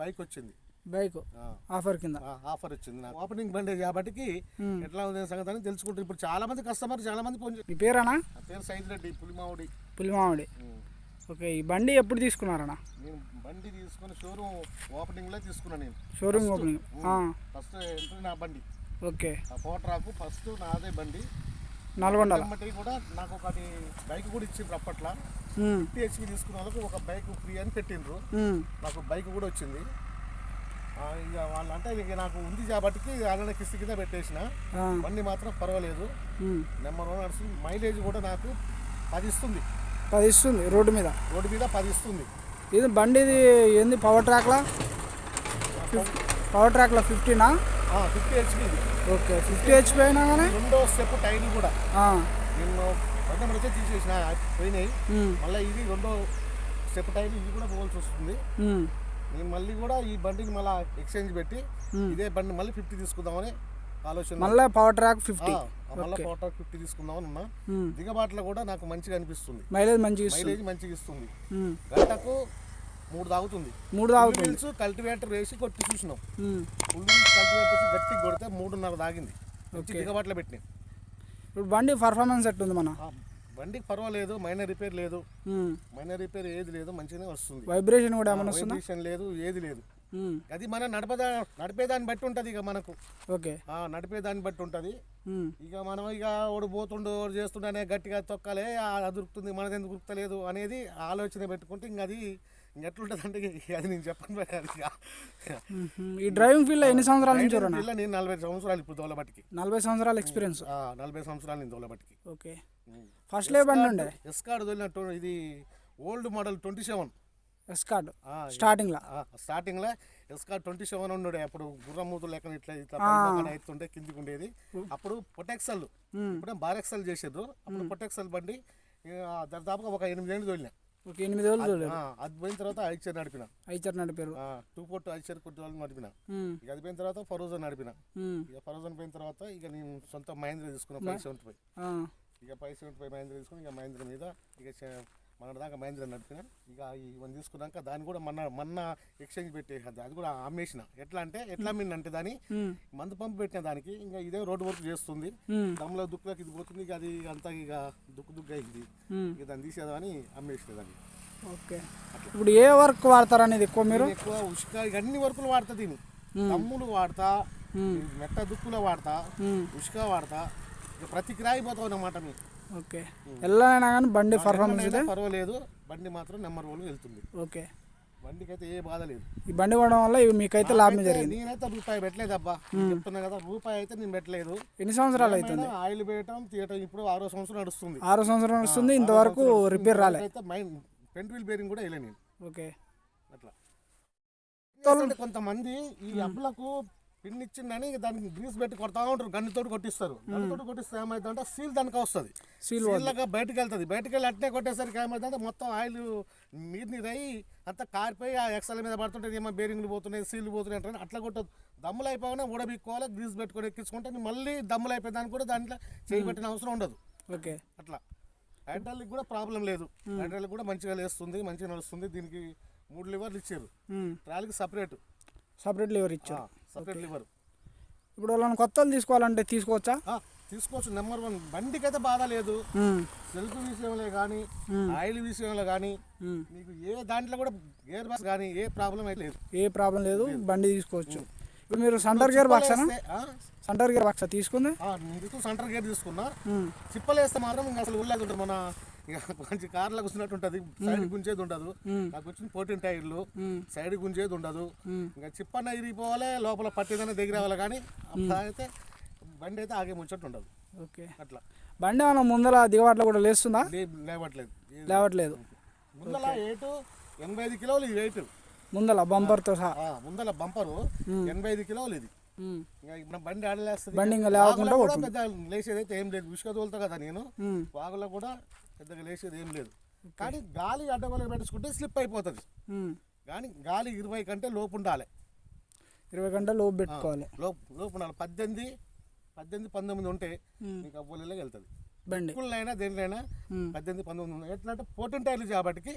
Bike వచ్చింది bike offer కింద. Offer వచ్చింది నాకు. ఓపెనింగ్ బండి కాబట్టి ఎట్లా ఉంది సంగతి అని తెలుసుకుంటారు. ఇప్పుడు చాలా మంది కస్టమర్ చాలా మంది ఫోన్ మీ పేరేనా నా పేరు సైద్ రెడ్డి పులిమావుడి పులిమామిడి. ఉమ్. ఓకే ఈ బండి ఎప్పుడు తీసుకున్నారన్నా? నేను బండి తీసుకుని షోరూమ్ ఓపెనింగ్లో తీసుకున్నాను నేను. షోరూమ్ ఓపెనింగ్ ఫస్ట్ ఎంట్రీ నా బండి. ఓకే. ఆ ఫోటరాకు ఫస్ట్ నాదే బండి. నల్గొండల. కూడా నాకు ఒకటి బైక్ కూడా ఇచ్చిండ్రు అప్పట్లో. ఉమ్, ఫిఫ్టీ హెచ్పి తీసుకున్న వాళ్ళకి ఒక బైక్ ఫ్రీ అని పెట్టిండ్రు. నాకు బైక్ కూడా వచ్చింది. ఆ, ఇక వాళ్ళు అంటే ఇక నాకు ఉంది కాబట్టి కిస్తీ కింద పెట్టేసిన. బండి మాత్రం పర్వాలేదు. నెంబర్ వన్ నడుస్తుంది. మైలేజ్ కూడా నాకు పది ఇస్తుంది. పది ఇస్తుంది రోడ్డు మీద. రోడ్డు మీద పది ఇస్తుంది. ఇది బండి ఇది ఏంది పవర్ ట్రాక్లా పవర్ ట్రాక్లా ఫిఫ్టీనా fifty HP okay fifty HP అయినా కానీ రెండో స్టెప్ టైర్లు కూడా. నేను బండి అయితే తీసేసిన పోయినాయి. మళ్ళీ ఇది రెండో స్టెప్ టైర్లు ఇది కూడా పోవాల్సి వస్తుంది. నేను మళ్ళీ కూడా ఈ బండిని మళ్ళీ ఎక్స్చేంజ్ పెట్టి ఇదే బండి మళ్ళీ ఫిఫ్టీ తీసుకుందామని ఆలోచన మళ్ళీ పవర్ ట్రాక్ ఫిఫ్టీ మళ్ళీ ఫోటో ఫిఫ్టీ తీసుకుందామని ఉన్నా. దిగబాట్లో కూడా నాకు మంచిగా అనిపిస్తుంది. మైలేజ్ మంచిగా ఇస్తుంది. మైలేజ్ మంచిగా ఇస్తుంది. గంటకు మూడు తాగుతుంది. మూడు తాగుతుంది. వీల్స్ కల్టివేటర్ వేసి కొట్టి చూసినాం. కల్టివేటర్ వేసి గట్టి కొడితే మూడున్నర తాగింది. మంచి దిగబాట్లో పెట్టినాం ఇప్పుడు బండి పర్ఫార్మెన్స్ ఎట్టుంది మన? బండికి పర్వాలేదు మైనర్ రిపేర్ లేదు. మైనర్ రిపేర్ ఏది లేదు మంచిగానే వస్తుంది. వైబ్రేషన్ కూడా ఏమైనా వస్తుందా? వైబ్రేషన్ లేదు ఏది లేదు. అది మన నడపదా నడిపేదాన్ని బట్టి ఉంటుంది ఇక మనకు. ఓకే. నడిపేదాన్ని బట్టి ఉంటుంది. ఇక మనం ఇక ఓడి పోతుండు ఓడి చేస్తుండనే గట్టిగా తొక్కాలే అది దొరుకుతుంది మనది ఎందుకు దొరుకుతలేదు అనేది ఆలోచన పెట్టుకుంటే ఇంక అది ఇంక ఎట్లుంటుంది అంటే అది నేను చెప్పను మరి అది ఇక. ఉమ్. ఈ డ్రైవింగ్ ఫీల్డ్లో ఎన్ని సంవత్సరాల నుంచి పిల్ల నేను నలభై సంవత్సరాలు ఇప్పుడు దోలబట్టికి. నలభై సంవత్సరాల ఎక్స్పీరియన్స్ నలభై సంవత్సరాలు నేను దోలబట్టికి. ఓకే. ఫస్ట్ లే బండి ఉండే? ఎస్కార్డ్ వదిలినట్టు ఇది old model twenty seven. Escort స్టార్టింగ్లో స్టార్టింగ్లో? ఎస్కార్ ట్వంటీ సెవెన్ ఉండే. అప్పుడు గుర్రమూతు లెక్క ఇట్లా ఇట్లా ఎత్తుండే కిందికి ఉండేది. అప్పుడు పొటెక్సల్ ఇప్పుడు బారెక్సల్ చేసేది అప్పుడు పొటెక్సల్ బండి దాదాపుగా ఒక ఎనిమిది ఏళ్ళు తోలిన ఓకే ఎనిమిది రోజులు చూడలేదు. అది పోయిన తర్వాత ఐచర్ నడిపిన. ఐచర్ నడిపారు. టూ ఫోర్ ఐచర్ కొట్టి వాళ్ళు నడిపిన. ఇక అది పోయిన తర్వాత ఫరోజన్ నడిపిన. ఇక ఫరోజన్ పోయిన తర్వాత ఇక నేను సొంత మహేంద్ర తీసుకున్నా ఫైవ్ సెవెంటీ ఫైవ్ ఇక ఫైవ్ సెవెంటీ ఫైవ్ మహేంద్ర తీసుకుని ఇక మహేంద్ర మీద ఇక మన దాకా మహేంద్ర నడిపిన ఇక ఇవన్నీ తీసుకున్నాక దాన్ని కూడా మొన్న మొన్న ఎక్స్చేంజ్ పెట్టేసి అది కూడా అమ్మేసిన. ఎట్లా అంటే ఎట్లా అమ్మింది అంటే దాని మందు పంపు పెట్టిన దానికి ఇంకా ఇదే రోడ్డు వర్క్ చేస్తుంది. దమ్ములో దుక్కులోకి ఇది పోతుంది. ఇక అది అంతా ఇక దుక్కు దుక్కు అయింది. ఇక దాన్ని తీసేదామని అమ్మేసిన దాన్ని. ఓకే. ఇప్పుడు ఏ వర్క్ వాడతారు అనేది ఎక్కువ మీరు? ఎక్కువ ఉష్క అన్ని వర్కులు వాడతా దీన్ని. దమ్ములు వాడతా మెట్ట దుక్కులో వాడతా ఉష్క వాడతా. ఇక ప్రతి కిరాయి పోతావు అన్నమాట మీ ఓకే. ఎల్లైనా కానీ బండి పర్ఫార్మెన్స్ ఎక్కడైనా పర్వాలేదు. బండి మాత్రం నెంబర్ వన్ వెళ్తుంది. ఓకే. బండికి అయితే ఏ బాధ లేదు. ఈ బండి కొనడం వల్ల ఇవి మీకైతే లాభం అయితే జరిగింది. నేనైతే రూపాయి పెట్టలేదు అబ్బా చెప్తున్నా కదా రూపాయి అయితే నేను పెట్టలేదు. ఎన్ని సంవత్సరాలు అవుతుంది ఆయిల్ వేయటం తీయటం ఇప్పుడు ఆరో సంవత్సరం నడుస్తుంది. ఆరు సంవత్సరం వస్తుంది ఇంతవరకు రిపేర్ రాలే. అయితే మైండ్ పెంట్ వీల్ బేరింగ్ కూడా వేయలే నేను. ఓకే. అట్లా. అంటే కొంతమంది ఈ అబ్బలకు పిన్ ఇచ్చిందని దానికి గ్రీస్ పెట్టి కొడతా ఉంటారు గన్నుతోటి కొట్టిస్తారు. గన్నుతోటి కొట్టిస్తే ఏమైందంటే సీల్ దానికి వస్తుంది. సీల్ సీల్లాగా బయటకు వెళ్తుంది. బయటకు వెళ్ళి అట్నే కొట్టేసరికి ఏమైందంటే మొత్తం ఆయిల్ నీరు నీరు అయ్యి అంతా కారిపోయి ఆ ఎక్సల్ మీద పడుతుంటే ఏమో బేరింగ్లు పోతున్నాయి సీల్లు పోతున్నాయి అంటే అట్లా కొట్టదు దమ్ములు అయిపోయినా ఊడబిక్కోవాలి గ్రీస్ పెట్టుకొని ఎక్కించుకుంటే మళ్ళీ దమ్ములు అయిపోయి దానికి కూడా దాంట్లో చేయి పెట్టిన అవసరం ఉండదు. ఓకే. అట్లా. హైడ్రాలిక్ కూడా ప్రాబ్లం లేదు. హైడ్రాలిక్ కూడా మంచిగా లేస్తుంది మంచిగా నడుస్తుంది. దీనికి మూడు లివర్లు ఇచ్చారు. ట్రాలీకి సపరేట్ సపరేట్ లివర్ ఇచ్చారు. Separate lever. ఇప్పుడు వాళ్ళని కొత్త తీసుకోవాలంటే తీసుకోవచ్చా? తీసుకోవచ్చు. Number one. బండికి అయితే బాధ లేదు. సెల్ఫ్ విషయంలో కానీ ఆయిల్ విషయంలో కానీ. మీకు ఏ దాంట్లో కూడా గేర్ బాక్స్ కానీ ఏ ప్రాబ్లం అయితే లేదు. ఏ ప్రాబ్లం లేదు. బండి తీసుకోవచ్చు. ఇప్పుడు మీరు సెంటర్ గేర్ ఆ, సెంటర్ గేర్ బాక్సా తీసుకుంది? సెంటర్ గేర్ తీసుకున్నా. ఉమ్, చిప్పలు వేస్తే మాత్రం ఇంకా అసలు ఉంటుంది మన ఇక మంచి కార్లో కూర్చున్నట్టు ఉంటుంది. సైడ్ గుంజేది ఉండదు. నాకు వచ్చిన పోటీన్ టైర్లు. సైడ్ గుంజేది ఉండదు. ఇంకా చిప్పన్న ఇరిగిపోవాలి లోపల పట్టేదనే దగ్గర రావాలి కానీ అయితే బండి అయితే ఆగే ముంచట్టు ఉండదు. ఓకే. అట్లా. బండి ఏమైనా ముందర దిగబాట్లో కూడా లేస్తుందా? లేవట్లేదు. లేవట్లేదు. ముందల ఎయిట్ ఎనభై ఐదు కిలోలు ఇది వెయిట్ ముందల బంపర్తో సహా. ముందల బంపరు ఎనభై ఐదు కిలోలు ఇది. ఇంకా బండి ఆడలేస్తుంది. బండి ఇంకా లేవకుండా వాగులో కూడా పెద్ద లేచేది అయితే ఏం లేదు. ఉసుక తోలుతా కదా నేను. వాగులో కూడా పెద్దగా లేచేది ఏం లేదు. కానీ గాలి అడ్డగోలుగా పెట్టించుకుంటే స్లిప్ అయిపోతుంది. కానీ గాలి ఇరవై కంటే లోపు ఉండాలి. ఇరవై గంటలు లోపు పెట్టుకోవాలి. లోపు లోపు ఉండాలి. పద్దెనిమిది పద్దెనిమిది పంతొమ్మిది ఉంటే. మీకు అవ్వలేలో వెళ్తుంది. బండి. దేంట్లైనా ఉమ్, పద్దెనిమిది పంతొమ్మిది ఎట్లా అంటే పోటీన్ టైర్లు కాబట్టి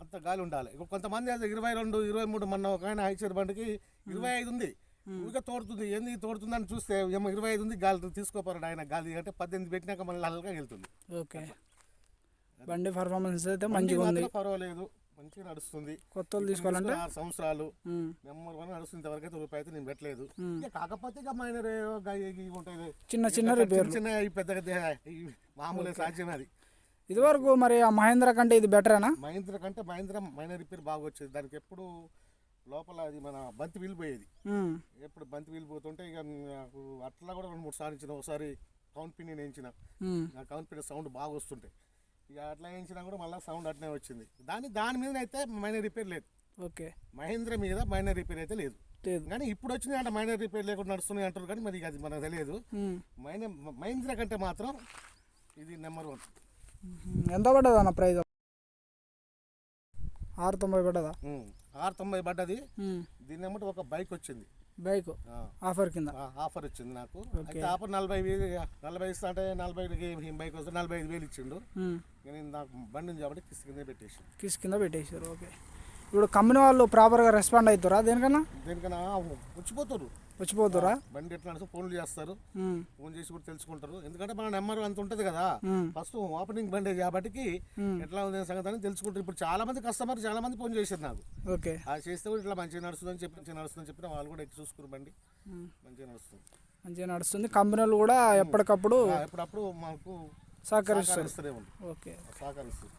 అంత గాలి ఉండాలి. ఇక కొంతమంది అయితే ఇరవై రెండు ఇరవై మూడు మొన్న ఒక ఆయన హైచర్ బండికి ఇరవై ఐదు ఉంది. ఊరికే తోడుతుంది. ఏంది తోడుతుందని చూస్తే ఏమో ఇరవై ఐదు ఉంది గాలి తీసుకోపోరాడు ఆయన. గాలి అంటే పద్దెనిమిది పెట్టినాక మళ్ళీ అల్లగా వెళ్తుంది. ఓకే. బండి పర్ఫార్మెన్స్ అయితే మంచిగా ఉంది. పర్వాలేదు. మంచిగా నడుస్తుంది. కొత్త తీసుకోవాలంటే? ఆరు సంవత్సరాలు నెంబర్ వన్ నడుస్తుంది. ఇంతవరకు అయితే రూపాయి అయితే నేను పెట్టలేదు. ఇక కాకపోతే ఇక మైనర్ ఉంటాయి. చిన్న చిన్న రిపేర్లు. చిన్న పెద్ద మామూలు సాధ్యం అది. ఇదివరకు మరి ఆ మహేంద్ర కంటే ఇది బెటరేనా మహేంద్ర కంటే మహేంద్ర మైనర్ రిపేర్ బాగా వచ్చేది. దానికి ఎప్పుడు లోపల అది మన బంతి వీలిపోయేది ఎప్పుడు బంతి వీలిపోతుంటే ఇక నాకు అట్లా కూడా రెండు మూడు సార్లు ఇచ్చిన. ఒకసారి కౌంట్ పిన్ వేయించిన. ఆ కౌంట్ పిన్ సౌండ్ బాగా వస్తుంటాయి. ఇక అట్లా వేయించినా కూడా మళ్ళీ సౌండ్ అట్లనే వచ్చింది. దాని దాని మీద అయితే మైనర్ రిపేర్ లేదు. ఓకే. మహేంద్ర మీద మైనర్ రిపేర్ అయితే లేదు. కానీ ఇప్పుడు వచ్చినాయి అంటే మైనర్ రిపేర్ లేకుండా నడుస్తున్నాయి అంటారు కానీ మరి అది మనకు తెలియదు. ఉమ్, మైన మహేంద్ర కంటే మాత్రం ఇది నెంబర్ వన్. ఎంత పడ్డది అన్న ప్రైజ్? ఆరు తొంభై పడ్డదా? ఆరు తొంభై పడ్డది. దీని ఏమంటే ఒక బైక్ వచ్చింది. బైక్? ఆఫర్ కింద? ఆఫర్ వచ్చింది నాకు. అయితే ఆఫర్ నలభై వేలు నలభై ఇస్తా అంటే నలభై బైక్ వస్తే నలభై ఐదు వేలు ఇచ్చిండు. నేను నాకు బండి ఉంది కాబట్టి కిస్ కింద పెట్టేసి కిస్ కింద పెట్టేశారు. ఓకే. ఇప్పుడు కంపెనీ వాళ్ళు ప్రాపర్గా రెస్పాండ్ అవుతారా? దేనికన్నా? దేనికన్నా? వచ్చిపోతారు వచ్చిపోతారా బండి ఎట్లా నడిస్తే ఫోన్లు చేస్తారు. ఫోన్ చేసి కూడా తెలుసుకుంటారు. ఎందుకంటే మన నెంబర్ అంత ఉంటుంది కదా. ఫస్ట్ ఓపెనింగ్ బండి కాబట్టి ఎట్లా ఉంది సంగతి అని తెలుసుకుంటారు. ఇప్పుడు చాలా మంది కస్టమర్ చాలా మంది ఫోన్ చేశారు నాకు. ఓకే. అది చేస్తే కూడా ఇట్లా మంచిగా నడుస్తుందని చెప్పి మంచిగా నడుస్తుందని చెప్పిన వాళ్ళు కూడా ఎక్కి చూసుకున్నారు బండి. మంచిగా నడుస్తుంది. మంచిగా నడుస్తుంది. కంపెనీలు కూడా ఎప్పటికప్పుడు ఎప్పుడప్పుడు మాకు సహకరిస్తారు. ఓకే. సహకరిస్తుంది